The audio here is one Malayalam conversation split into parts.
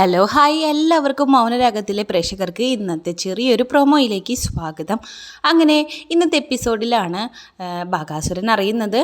ഹലോ ഹായ് എല്ലാവർക്കും മൗനരാഗത്തിലെ പ്രേക്ഷകർക്ക് ഇന്നത്തെ ചെറിയൊരു പ്രൊമോയിലേക്ക് സ്വാഗതം. അങ്ങനെ ഇന്നത്തെ എപ്പിസോഡിലാണ് ബാഗാസുരൻ അറിയുന്നത്.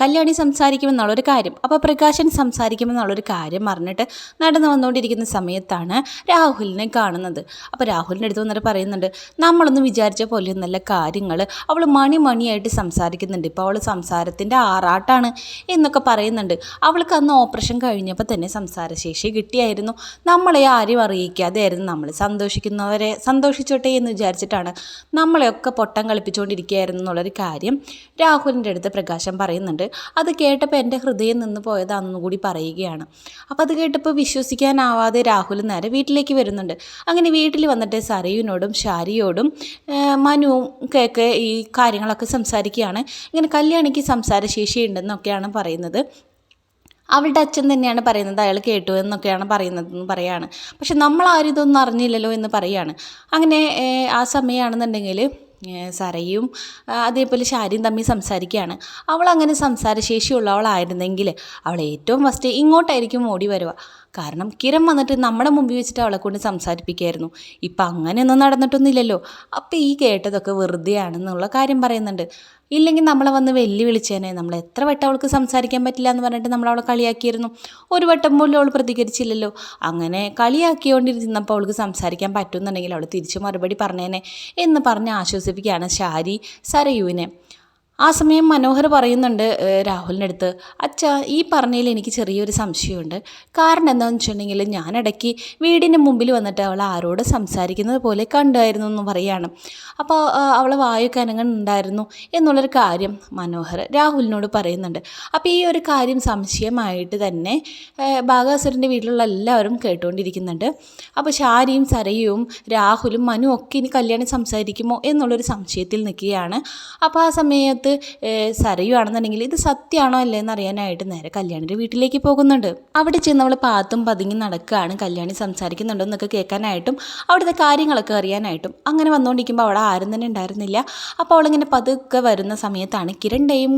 കല്യാണി സംസാരിക്കുമെന്നുള്ളൊരു കാര്യം അപ്പോൾ പ്രകാശൻ സംസാരിക്കുമെന്നുള്ളൊരു കാര്യം അറിഞ്ഞിട്ട് നടന്നു വന്നുകൊണ്ടിരിക്കുന്ന സമയത്താണ് രാഹുലിനെ കാണുന്നത്. അപ്പോൾ രാഹുലിന്റെ അടുത്ത് വന്നിട്ട് പറയുന്നുണ്ട് നമ്മളൊന്നും വിചാരിച്ച നല്ല കാര്യങ്ങൾ അവൾ മണി മണിയായിട്ട് സംസാരിക്കുന്നുണ്ട്. ഇപ്പോൾ അവൾ സംസാരത്തിന്റെ ആറാട്ടാണ് എന്നൊക്കെ പറയുന്നുണ്ട്. അവൾക്ക് അന്ന് ഓപ്പറേഷൻ കഴിഞ്ഞപ്പോൾ തന്നെ സംസാരശേഷി കിട്ടിയായിരുന്നു. നമ്മളെ ആരും അറിയിക്കാതെയായിരുന്നു നമ്മൾ സന്തോഷിക്കുന്നവരെ സന്തോഷിച്ചോട്ടെ എന്ന് വിചാരിച്ചിട്ടാണ് നമ്മളെയൊക്കെ പൊട്ടം കളിപ്പിച്ചുകൊണ്ടിരിക്കുകയായിരുന്നു എന്നുള്ളൊരു കാര്യം രാഹുലിന്റെ അടുത്ത് പ്രകാശം പറയുന്നുണ്ട്. അത് കേട്ടപ്പോൾ എന്റെ ഹൃദയം നിന്ന് പോയതാണെന്ന് കൂടി പറയുകയാണ്. അപ്പോൾ അത് കേട്ടപ്പോൾ വിശ്വസിക്കാനാവാതെ രാഹുൽ നേരെ വീട്ടിലേക്ക് വരുന്നുണ്ട്. അങ്ങനെ വീട്ടിൽ വന്നിട്ട് സരയുനോടും ഷാരിയോടും മനുവും ഒക്കെ ഈ കാര്യങ്ങളൊക്കെ സംസാരിക്കുകയാണ്. ഇങ്ങനെ കല്യാണിക്ക് സംസാരശേഷി ഉണ്ടെന്നൊക്കെയാണ് പറയുന്നത്. അവളുടെ അച്ഛൻ തന്നെയാണ് പറയുന്നത് അയാൾ കേട്ടു എന്നൊക്കെയാണ് പറയുന്നത് എന്ന് പറയാണ്. പക്ഷെ നമ്മൾ ആരും ഇതൊന്നും അറിഞ്ഞില്ലല്ലോ എന്ന് പറയാണ്. അങ്ങനെ ആ സമയമാണെന്നുണ്ടെങ്കിൽ സരയും അതേപോലെ ശാരിയും തമ്മിൽ സംസാരിക്കുകയാണ്. അവൾ അങ്ങനെ സംസാരശേഷിയുള്ളവളായിരുന്നെങ്കിൽ അവൾ ഏറ്റവും ഫസ്റ്റ് ഇങ്ങോട്ടായിരിക്കും ഓടി വരിക. കാരണം കിരം വന്നിട്ട് നമ്മുടെ മുമ്പിൽ വെച്ചിട്ട് അവളെ കൊണ്ട് സംസാരിപ്പിക്കായിരുന്നു ഇപ്പം അങ്ങനെയൊന്നും നടന്നിട്ടൊന്നുമില്ലല്ലോ. അപ്പോൾ ഈ കേട്ടതൊക്കെ വെറുതെയാണെന്നുള്ള കാര്യം പറയുന്നുണ്ട്. ഇല്ലെങ്കിൽ നമ്മളെ വന്ന് വെല്ലുവിളിച്ചേനെ നമ്മൾ എത്ര വട്ടം അവൾക്ക് സംസാരിക്കാൻ പറ്റില്ല എന്ന് പറഞ്ഞിട്ട് നമ്മൾ അവളെ കളിയാക്കിയിരുന്നു? ഒരു വട്ടം പോലും അവൾ പ്രതികരിച്ചില്ലല്ലോ. അങ്ങനെ കളിയാക്കിയോണ്ടിരുന്നപ്പോൾ അവൾക്ക് സംസാരിക്കാൻ പറ്റുമെന്നുണ്ടെങ്കിൽ അവൾ തിരിച്ചു മറുപടി പറഞ്ഞേനെ എന്ന് പറഞ്ഞ് ആശ്വസിപ്പിക്കുകയാണ് ഷാരി സരയുവിനെ. ആ സമയം മനോഹർ പറയുന്നുണ്ട് രാഹുലിന്റെ അടുത്ത് അച്ഛാ ഈ പറഞ്ഞതിൽ എനിക്ക് ചെറിയൊരു സംശയമുണ്ട്. കാരണം എന്താണെന്ന് വെച്ചിട്ടുണ്ടെങ്കിൽ ഞാൻ ഇടയ്ക്ക് വീടിന്റെ മുമ്പിൽ വന്നിട്ട് അവൾ ആരോട് സംസാരിക്കുന്നത് പോലെ കണ്ടായിരുന്നു എന്ന് പറയുകയാണ് അപ്പോൾ അവൾ വായൊക്കെ അനങ്ങുന്നുണ്ടായിരുന്നു എന്നുള്ളൊരു കാര്യം മനോഹർ രാഹുലിനോട് പറയുന്നുണ്ട്. അപ്പോൾ ഈ ഒരു കാര്യം സംശയമായിട്ട് തന്നെ ബാഗാസുരന്റെ വീട്ടിലുള്ള എല്ലാവരും കേട്ടുകൊണ്ടിരിക്കുന്നുണ്ട്. അപ്പോൾ ഷാരിയും സരയും രാഹുലും മനു ഒക്കെ ഇനി കല്യാണം സംസാരിക്കുമോ എന്നുള്ളൊരു സംശയത്തിൽ നിൽക്കുകയാണ്. അപ്പോൾ ആ സമയത്ത് സരയുവാണെന്നുണ്ടെങ്കിൽ ഇത് സത്യമാണോ അല്ലേ എന്ന് അറിയാനായിട്ട് നേരെ കല്യാണിന്റെ വീട്ടിലേക്ക് പോകുന്നുണ്ട്. അവിടെ ചെന്ന് അവൾ പാത്തും പതുങ്ങി നടക്കുകയാണ്. കല്യാണി സംസാരിക്കുന്നുണ്ടോ എന്നൊക്കെ കേൾക്കാനായിട്ടും അവിടുത്തെ കാര്യങ്ങളൊക്കെ അറിയാനായിട്ടും. അങ്ങനെ വന്നുകൊണ്ടിരിക്കുമ്പോൾ അവിടെ ആരും തന്നെ ഉണ്ടായിരുന്നില്ല. അപ്പോൾ അവളിങ്ങനെ പതുക്കെ വരുന്ന സമയത്താണ് കിരണിന്റെയും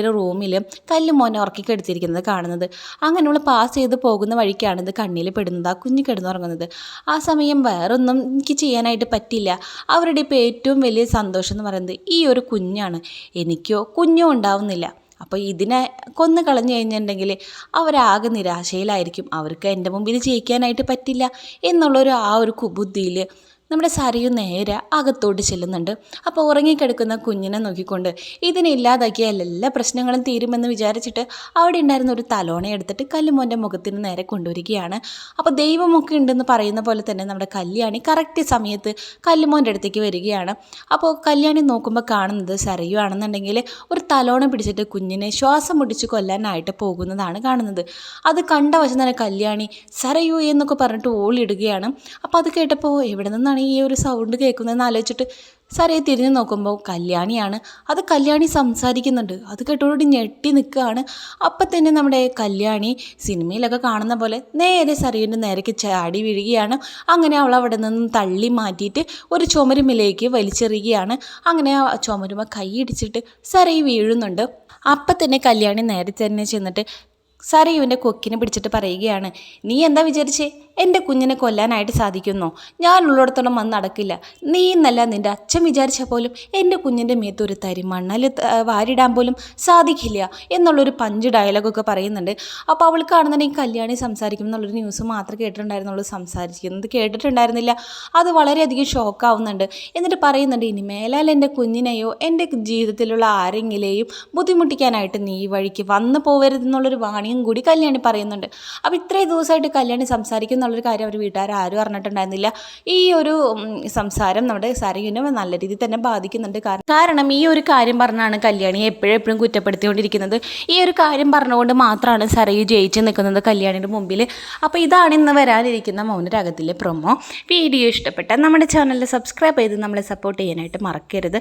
ഒരു റൂമിൽ കല്ല് മോനെ ഉറക്കിക്കെടുത്തിരിക്കുന്നത് കാണുന്നത്. അങ്ങനെ അവൾ പാസ് ചെയ്ത് പോകുന്ന വഴിക്കാണ് ഇത് കണ്ണിൽ പെടുന്നത്. ആ കുഞ്ഞ് കിടന്നുറങ്ങുന്നത്. ആ സമയം വേറൊന്നും എനിക്ക് ചെയ്യാനായിട്ട് പറ്റില്ല. അവരുടെ ഇപ്പോൾ ഏറ്റവും വലിയ സന്തോഷം എന്ന് പറയുന്നത് ഈ ഒരു കുഞ്ഞാണ്. എനിക്കോ കുഞ്ഞോ ഉണ്ടാവുന്നില്ല. അപ്പോൾ ഇതിനെ കൊന്നു കളഞ്ഞു കഴിഞ്ഞിട്ടുണ്ടെങ്കിൽ അവരാകെ നിരാശയിലായിരിക്കും. അവർക്ക് എന്റെ മുമ്പിൽ ജയിക്കാനായിട്ട് പറ്റില്ല. എന്നുള്ളൊരു ആ ഒരു കുബുദ്ധിയിൽ നമ്മുടെ സരയു നേരെ അകത്തോട്ട് ചെല്ലുന്നുണ്ട്. അപ്പോൾ ഉറങ്ങിക്കിടക്കുന്ന കുഞ്ഞിനെ നോക്കിക്കൊണ്ട് ഇതിനെ ഇല്ലാതാക്കിയാൽ എല്ലാ പ്രശ്നങ്ങളും തീരുമെന്ന് വിചാരിച്ചിട്ട് അവിടെ ഉണ്ടായിരുന്ന ഒരു തലോണ എടുത്തിട്ട് കല്ലുമോന്റെ മുഖത്തിന് നേരെ കൊണ്ടുവരികയാണ്. അപ്പോൾ ദൈവമൊക്കെ ഉണ്ടെന്ന് പറയുന്ന പോലെ തന്നെ നമ്മുടെ കല്യാണി കറക്റ്റ് സമയത്ത് കല്ലുമോന്റെ അടുത്തേക്ക് വരികയാണ്. അപ്പോൾ കല്യാണി നോക്കുമ്പോൾ കാണുന്നത് സരയു ആണെന്നുണ്ടെങ്കിൽ ഒരു തലോണ പിടിച്ചിട്ട് കുഞ്ഞിനെ ശ്വാസം മുടിച്ച് കൊല്ലാനായിട്ട് പോകുന്നതാണ് കാണുന്നത്. അത് കണ്ട വശം തന്നെ കല്യാണി സരയു എന്നൊക്കെ പറഞ്ഞിട്ട് ഓളിടുകയാണ് അപ്പോൾ അത് കേട്ടപ്പോൾ എവിടെ നിന്നാണ് ഈ ഒരു സൗണ്ട് കേൾക്കുന്നതെന്ന് ആലോചിച്ചിട്ട് സരയെ തിരിഞ്ഞു നോക്കുമ്പോൾ കല്യാണിയാണ്. അത് കല്യാണി സംസാരിക്കുന്നുണ്ട്. അത് കേട്ടോടി ഞെട്ടി നിൽക്കുകയാണ് അപ്പം തന്നെ നമ്മുടെ കല്യാണി സിനിമയിലൊക്കെ കാണുന്ന പോലെ നേരെ സരയുന്റെ നേരേക്ക് ചാടി വീഴുകയാണ്. അങ്ങനെ അവൾ അവിടെ നിന്നും തള്ളി മാറ്റിയിട്ട് ഒരു ചുമരുമിലേക്ക് വലിച്ചെറിയുകയാണ്. അങ്ങനെ ആ ചുമരുമ കൈയിടിച്ചിട്ട് സരയി വീഴുന്നുണ്ട്. അപ്പം തന്നെ കല്യാണി നേരെ തന്നെ ചെന്നിട്ട് സരയുവിന്റെ കൊക്കിനെ പിടിച്ചിട്ട് പറയുകയാണ് നീ എന്താ വിചാരിച്ചേ? എന്റെ കുഞ്ഞിനെ കൊല്ലാനായിട്ട് സാധിക്കുന്നു? ഞാൻ ഉള്ളിടത്തോളം വന്ന് നടക്കില്ല. നീ എന്നല്ല നിന്റെ അച്ഛൻ വിചാരിച്ചാൽ പോലും എന്റെ കുഞ്ഞിന്റെ മേത്ത് ഒരു തരി മണ്ണാൽ വാരിടാൻ പോലും സാധിക്കില്ല എന്നുള്ളൊരു പഞ്ച് ഡയലോഗൊക്കെ പറയുന്നുണ്ട്. അപ്പോൾ അവൾ കാണുന്നുണ്ടെങ്കിൽ കല്യാണി സംസാരിക്കും എന്നുള്ളൊരു ന്യൂസ് മാത്രമേ കേട്ടിട്ടുണ്ടായിരുന്നുള്ളൂ സംസാരിക്കുന്നത് കേട്ടിട്ടുണ്ടായിരുന്നില്ല. അത് വളരെയധികം ഷോക്കാവുന്നുണ്ട് എന്നിട്ട് പറയുന്നുണ്ട് ഇനി മേലാൽ എന്റെ കുഞ്ഞിനെയോ എന്റെ ജീവിതത്തിലുള്ള ആരെങ്കിലെയും ബുദ്ധിമുട്ടിക്കാനായിട്ട് നീ വഴിക്ക് വന്നു പോകരുതെന്നുള്ളൊരു വാണിയും കൂടി കല്യാണി പറയുന്നുണ്ട്. അപ്പോൾ ഇത്രയും ദിവസമായിട്ട് കല്യാണി സംസാരിക്കും എന്നുള്ളൊരു കാര്യം അവർ വീട്ടുകാർ ആരും അറിഞ്ഞിട്ടുണ്ടായിരുന്നില്ല. ഈ ഒരു സംസാരം നമ്മുടെ സരയുനെ നല്ല രീതിയിൽ തന്നെ ബാധിക്കുന്നുണ്ട്. കാരണം കാരണം ഈ ഒരു കാര്യം പറഞ്ഞാണ് കല്യാണിയെ എപ്പോഴും എപ്പോഴും കുറ്റപ്പെടുത്തിക്കൊണ്ടിരിക്കുന്നത്. ഈ ഒരു കാര്യം പറഞ്ഞുകൊണ്ട് മാത്രമാണ് സരയു ജയിച്ച് നിൽക്കുന്നത് കല്യാണിയുടെ മുമ്പിൽ അപ്പോൾ ഇതാണ് ഇന്ന് വരാനിരിക്കുന്ന മൗനരാഗത്തിലെ പ്രൊമോ വീഡിയോ ഇഷ്ടപ്പെട്ട നമ്മുടെ ചാനൽ സബ്സ്ക്രൈബ് ചെയ്ത് നമ്മളെ സപ്പോർട്ട് ചെയ്യാനായിട്ട് മറക്കരുത്.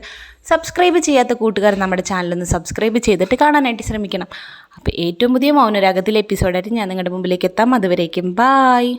സബ്സ്ക്രൈബ് ചെയ്യാത്ത കൂട്ടുകാർ നമ്മുടെ ചാനലൊന്ന് സബ്സ്ക്രൈബ് ചെയ്തിട്ട് കാണാനായിട്ട് ശ്രമിക്കണം. അപ്പോൾ ഏറ്റവും പുതിയ മൗനരാഗത്തിലെ എപ്പിസോഡായിട്ട് ഞാൻ നിങ്ങളുടെ മുമ്പിലേക്ക് എത്താം. അതുവരേക്കും ബായ്